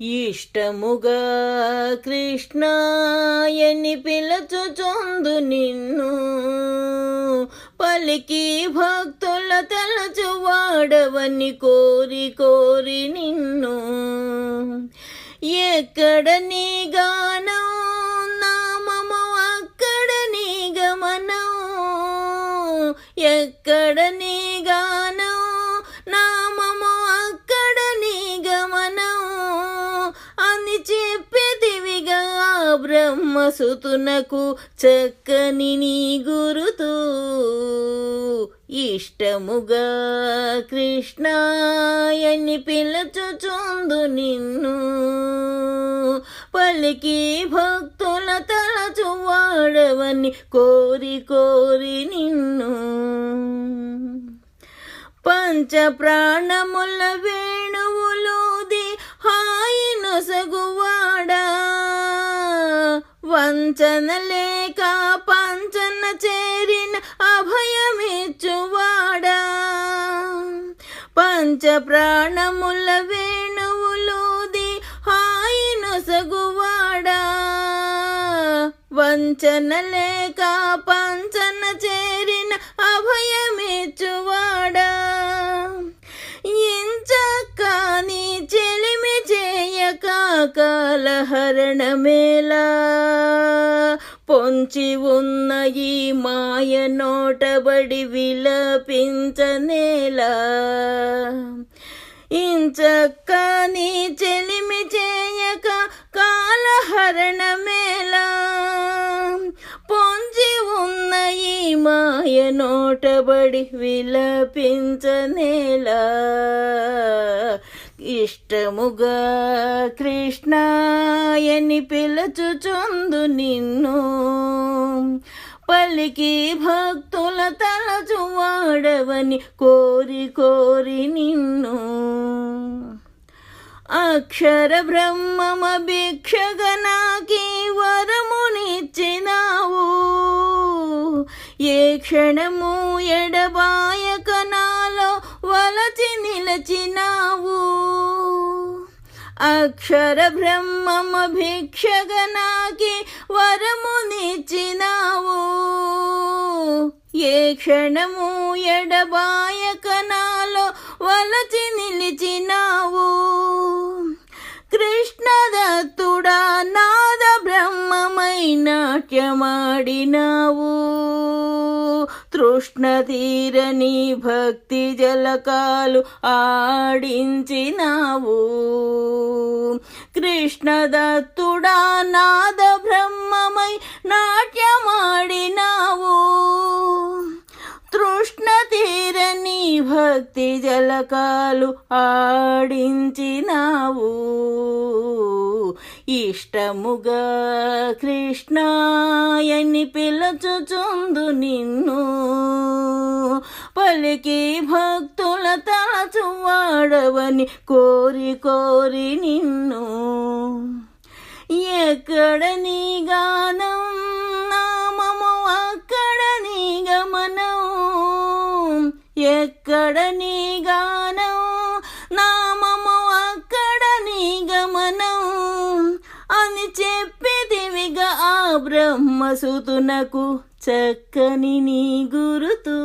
ఇష్టముగా కృష్ణాయని పిలచుచొందు నిన్ను. పలికి భక్తుల తలచు వాడవని కోరి కోరి నిన్ను. ఎక్కడ నీ గానం? నామము అక్కడ నీ గమనం. ఎక్కడ నీ గానం? సుతునకు చక్కని నీ గురుతూ ఇష్టముగా కృష్ణాయని పిలచుచుందు నిన్ను. పలికి భక్తుల తలచు వాడవని కోరి కోరి నిన్ను. పంచ ప్రాణముల వేణువులు వంచన లేక పంచన చేరిన అభయమిచ్చువాడా. పంచ ప్రాణముల వేణువులోది హాయి నొసగువాడా వంచన లేక పంచన చేరిన అభయమిచ్చువాడా. కాలహరణమేలా పొంచి ఉన్న ఈ మాయ నోటబడి విలపించనేలా. ఇంచక్క నీ చెలిమి చేయక కాలహరణమేలా పొంచి ఉన్న ఈ మాయ నోటబడి విలపించనేలా. ఇష్టముగా కృష్ణాయని పిలచుచుందు నిన్ను. పలికి భక్తుల తలచు వాడవని కోరి కోరి నిన్ను. అక్షర బ్రహ్మమ భిక్షగనాకి వరమునిచ్చినావు. ఏ క్షణము ఎడబాయక నాలో వలచి నిలచినావు. అక్షర బ్రహ్మమభిక్షగనాకి వరమునిచ్చినావు ఏ క్షణము ఎడబాయక నాలో వలచి నిలిచినావు కృష్ణదత్తుడా నాద బ్రహ్మమై నాట్యమాడినావు తృష్ణ తీరని భక్తి జలకాలు ఆడించినావు. కృష్ణదత్తుడా నాద బ్రహ్మమై నాట్య భక్తి జలకాలు ఆడించినావు. ఇష్టముగా కృష్ణాయని పిలచుచుందు నిన్ను. పలికి భక్తుల తాచువాడవని కోరి కోరి నిన్ను. ఎక్కడ నీగా బ్రహ్మసుతునకు చక్కని నీ గురుతూ.